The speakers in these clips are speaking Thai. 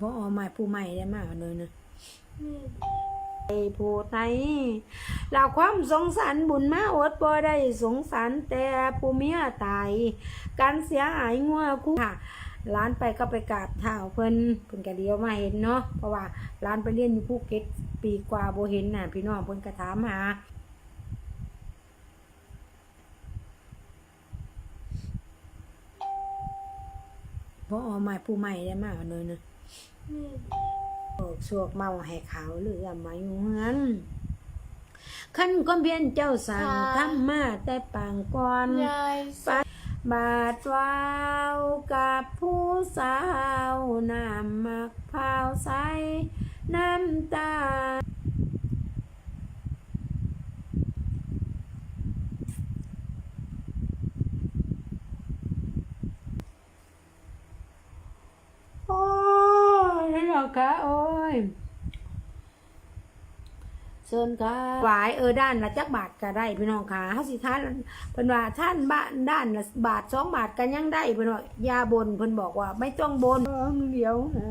เพราะเอาใหม่ผู้ใหม่ได้มากเลยนะนี่ไอ้ผู้ไทยลาความสงสารบุญมาอดบ่ได้สงสารแต่ผู้เมียตายการเสียหายงัวคู่ค่ะร้านไปก็ไปกราบเท้าเพิ่นเพิ่นก็เดียวมาเห็นเนาะเพราะว่าร้านไปเรียนอยู่ภูเก็ตปีกว่าบ่เห็นน่ะพี่น้องเพิ่นก็ถามหาเพราะเอาใหม่ผู้ใหม่ได้มากเลยนะ นี่โอกสวกเมาให้ขาวเหลือมาอยู่เฮือนขั้นก็เพียนเจ้าสั่งทำมาแต่ปางก่อนยายสบาดวาวกับผู้สาวน้ำมักพร้าวใสน้ำตา โอ้ยนั่นหรอคะโอ้ ยเชิญค่ะหวายเออด้านละจักบาทก็ได้พี่น้องค่ะเฮาสิท่านเพิ่นว่าท่านบ้านด้านละบาทสองบาทกันยังได้เพิ่นว่าอย่าบนเพิ่นบอกว่า ไม่ต้องบนเดี๋ยวหา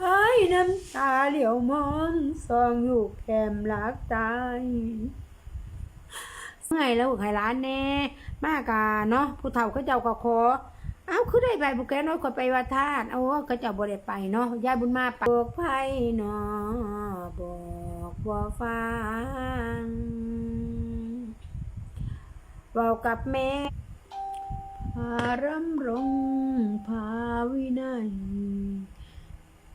ไอ้ยน้ำตาเหลียวมองซองอยู่แคมรักตายไงแล้วไขร้านแน่มากาเนาะผู้เฒ่าเขาเจ้าก็ขอ เอ้าคือได้ไปบุกแกน้อยคนไปว่าทาสเอาว่าก็จะบ่ได้ไปเนาะยายบุญมาไปบอกไผเนาะบอกบ่ฟังเว้ากับแม่พารำรงพาวินัย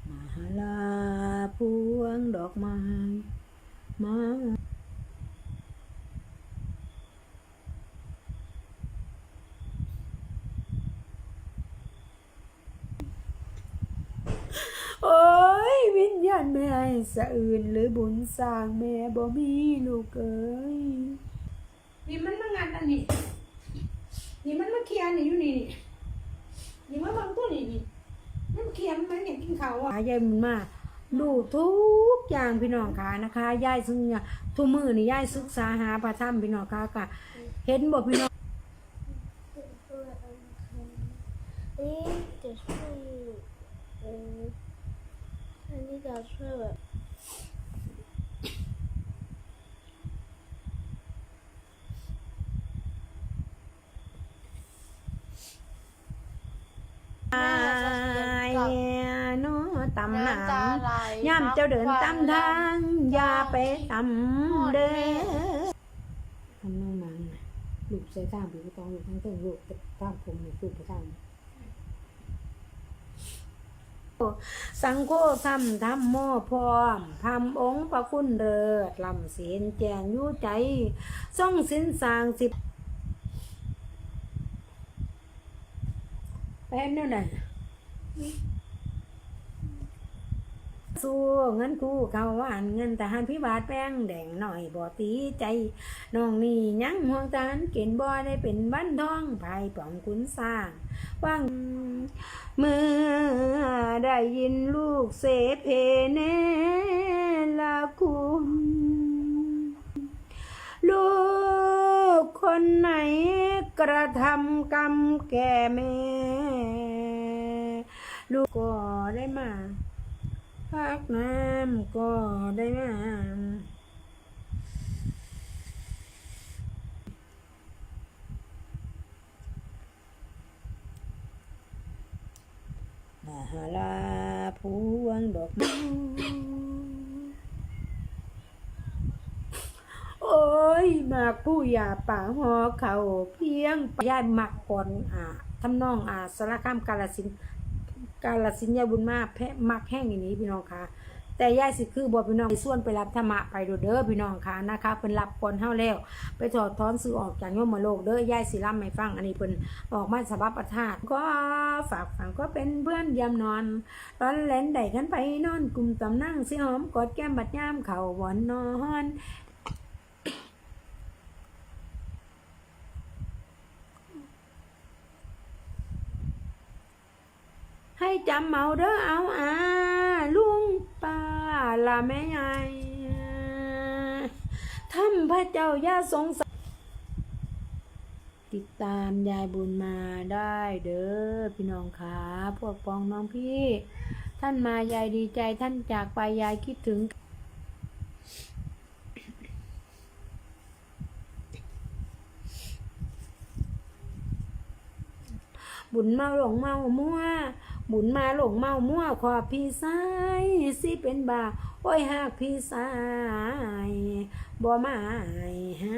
มาลาพวงดอกไม้มา โอ้ย วิญญาณแม่ให้สะอื่นหรือบุญสร้างแม่บ่มีลูกเอ้ยนี่มันมางานอันนี้นี่มันมาเคลียร์นี่อยู่นี่นี่นี่มาบังตัวนี่นี่มันมาเคลียร์มันอยากกินข้าวอะยายบุญมาดูทุกอย่างพี่น้องค่ะนะคะยายซึ่งเนี่ยทุกมือนี่ยายศึกษาหาพระธรรมพี่น้องค่ะก็เห็นบ่พี่น้องนี่จะ ช่วยเอออันนี้จะช่วยแบบอายเนาะตำหนัน้ำต สังเต้นลูกข้างผมอยู่ลูกไปข้างสังโฆสัมธรรมโมพร้อมทำองค์พระคุณเริศลำเสียนแจงยู่ใจส่องสินสางสิบแป้นนั่นน่ะสู้เงินกู้เขาหวานเงินทหารพิบาทแป้งแดงหน่อยบ่ตีใจน้องนี่ยังห่วงทหารเกณฑ์บ่ได้เป็นบ้านทองภายป้อมคุณสร้าง ว่างเมื่อได้ยินลูกเสเพเนละคุณ ลูกคนไหนกระทำกรรมแก่แม่ ลูกก็ได้มาพักน้ำก็ได้มา หาลาพวงดอกไม้โอ้ยมากผู้ยาป่าหอเขาเพียงย่ายมักก่อนอ่าทำนองอ่าสารคามกาลสินกาลสินยาบุญมาแพะมักแห้งอย่างนี้พี่น้องค่ะ แต่ยายสิคือบ่พี่น้องส่วนไปรับธรรมะไปโดดเด้อพี่น้องค่ะนะคะเพิ่นรับก่อนเฮาแล้ว ไปถอดถอนซื้อออกจากโยมโลกเด้อยายสิรับให้ฟังอันนี้เพิ่นออกมาสภาพประทาตก็ฝากฝังก็เป็นเพื่อนยามนอนร้อนแลนได้กันไปนอนกลุ่มตำนั่งสิหอมกอดแก้มบัดยามเข้าบ่อนนอนให้จำเอาเด้อเอาอา ละแม่ใหญ่ทำพระเจ้าย่าสงสารติดตามยายบุญมาได้เด้อพี่น้องค่ะพวกปองน้องพี่ ท่านมายายดีใจท่านจากไปยายคิดถึง บุญมาหลงเมามั่ว บุญมาหลงเมามั่วขอพี่สายสิเป็นบาโอ้ยหากพี่สายบ่มาฮะ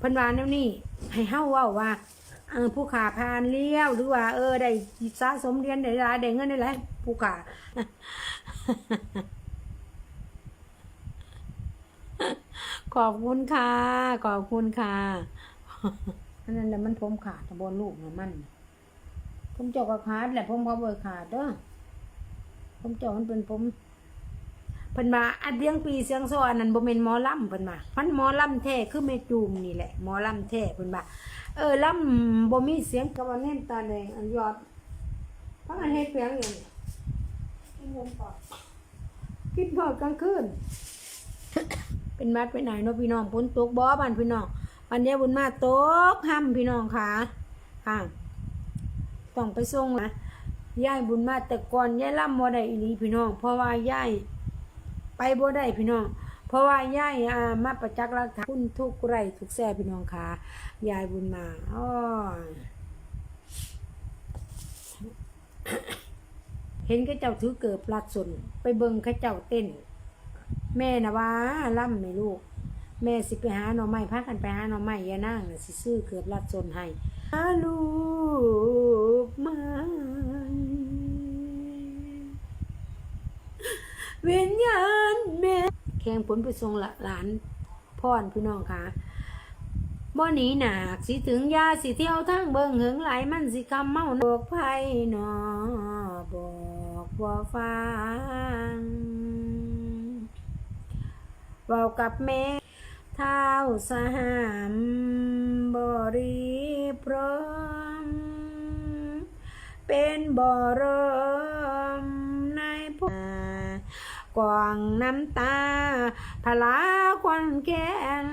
พันวาแนวนี้ให้เฮาว้าว่าผู้ขาพานเลี้ยวหรือว่า เออได้สะสมเรียนได้ลายได้เงินได้หลายผู้ขาขอบคุณค่ะ ขอบคุณค่ะอันนั้นแหละมันผมขาดตะบนลูกนะมัน ผมเจาะกับขาดแหละผมเขาเบิกขาดเด้อผมเจาะมันเป็นผมเพิ่นมาอัดเลี้ยงปีเสียงซออันนั้นบ่แม่นหมอลำเพิ่นมาพันหมอลำแท้คือแม่จูมนี่แหละหมอลำแท้เพิ่นว่าเออลำบ่มีเสียงกับว่าแน่นตาแดงอันยอดพังอันเฮ็ดเปียงอย่างนี้กินนมปอดกินพอกลางคืนเป็นมัดไปไหนเนาะพี่น้องฝนตกบ่บ้านพี่น้องวันนี้บุญมาตกห้ำพี่น้องค่ะค่ะ ต้องไปส่งนะยายบุญมาแต่ก่อนยายล่ำบ่ได้อีหลีพี่น้อง เพราะว่ายายไปบ่ได้พี่น้อง เพราะว่ายายอ่ามาประจักษ์รักฐานคุณทุกไรทุกแซ่พี่น้องค่ะยายบุญมาอ้อเห็นข้าเจ้าถือเกิบลัดสนไปเบิ่งข้าเจ้าเต้น แม่นะว่าล่ำไหมลูก แม่สิไปหาหน่อไม้พากันไปหาหน่อไม้ยานางน่ะสิซื้อเกือบลัดสนให้ฮัลโหา กมาเวียนญาณแม่แข่งผลไปทรงหลานพ่อนพี่น้องค่ะบ่หนีหนักสิถึงยาสิเที่ยวทางเบิงเหิงไหลมันสิคำเมาโอกภัยหนอบอกว่าฟังเว้ากับแม่เท้าสหามบริพรม เป็นบรมในพกวางน้ำตาพลาควันแกน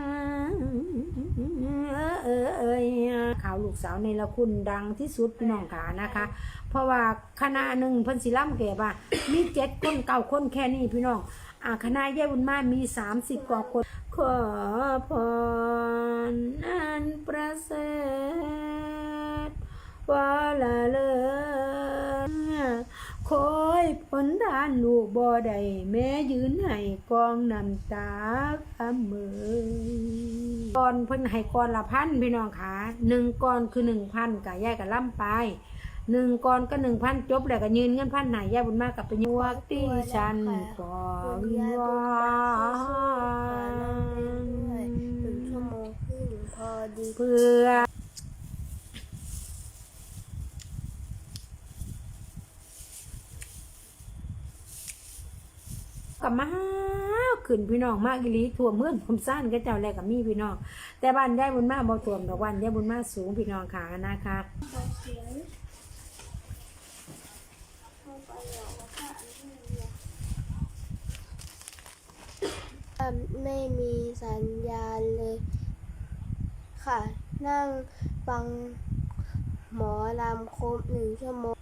เออเอยข่าวลูกสาวในละคุณดังที่สุดพี่น้องขานะคะ เพราะว่าคณะหนึ่งพันศิล่ำแก่ว่ามีเจ็ดคนเก้าคนแค่นี้พี่น้องอาคณะแย่บุญมามีสามสิบกว่าคน ขอพรอันประเสริฐ ว่าละเลอคอยผลทานลูกบ่ได้แม่ยืนให้กองน้ำตาคำมือก่อนเพิ่นให้ก่อนละพันพี่น้องค่ะหนึ่งก่อนคือหนึ่งพันกะแยกกันล่ำไปหนึ่งก่อนก็หนึ่งพันจบแล้วก็ยืนเงินพันไหนย่าบุญมากกับไปยวกที่ฉันขอวิงวอนหนึ่งชั่วโมงครึ่งพอดีเพื่อกับมา ขึ้นพี่น้องมากอีหลีท่วมเมื่อนผมสั้นก็เจ้าแรกกับมีพี่น้อง แต่บ้านยายบุญมาบ่ท่วมดอกวันยายบุญมาสูงพี่น้องขานะคะเขาไปแล้วค่ะไม่มีสัญญาณเลย ค่ะ นั่งฟังหมอลำครบหนึ่งชั่วโมง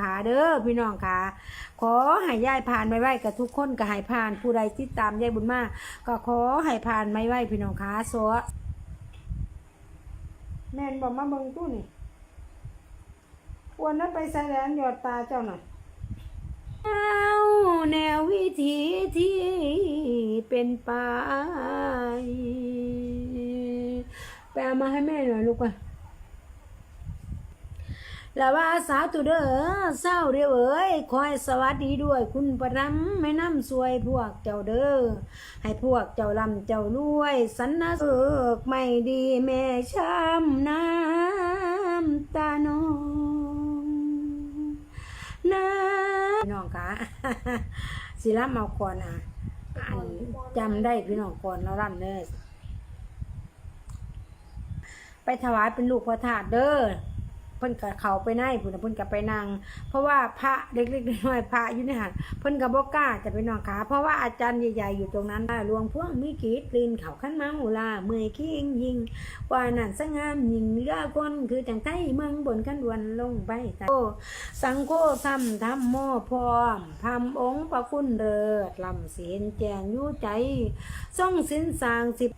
ขาเด้อพี่น้องค่ะ ขอให้ยายผ่านไม่ไหวกับทุกคนก็ให้ผ่านผู้ใดที่ตามยายบุญมาก็ขอให้ผ่านไม่ไหวพี่น้องค่ะสัวแม่นบอกมาเบิ่งตู้นี่วันนั้นไปใส่แหลนหยอดตาเจ้าหน่อยเอาแนววิธีที่เป็นไปไปเอามาให้แม่หน่อยลูกอะ แล้วว่าสาธุเด้อเศร้าเดียเอ้ยคอยสวัสดีด้วย คุณประรำไม่น้ำสวยพวกเจ้าเด้อให้พวกเจ้าลำเจ้ารวย สันนะเอิกไม่ดีแม่ช้ำน้ำตาน้องน้ำพี่น้องคะสิลำเอาก่อนอะอันจำได้พี่น้องก่อนเราลำเด้อไปถวายเป็นลูกพระธาตุเด้อ เพิ่นก็เขาไปในพุ่นะเพิ่นก็ไปนั่งเพราะว่าพระเล็กๆน้อยๆพระอยู่ในหันเพิ่นก็บ่กล้าจะไปนอนขา เพราะว่าอาจารย์ใหญ่ๆอยู่ตรงนั้นหลวงพ่วงมีกีดลินเขาขั้นมาหูลาเมื่อยคิงยิงว่านั่นสงามยิงเรือคนคือจังไทเมืองบนขั้นดวนลงไปโอสังโฆธรรมธรรมโมพร้อมพรมองค์พระคุณเลิศลำเสียนแจงยู่ใจทรงสินสางสิบ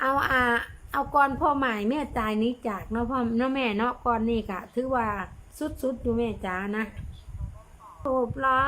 เอาอา เอาก่อนพ่อหมายแม่ตายนี้จากเนาะพ่อเนาะแม่เนาะก่อนนี่กะถือว่าสุดๆอยู่แม่จ้านะโอบลา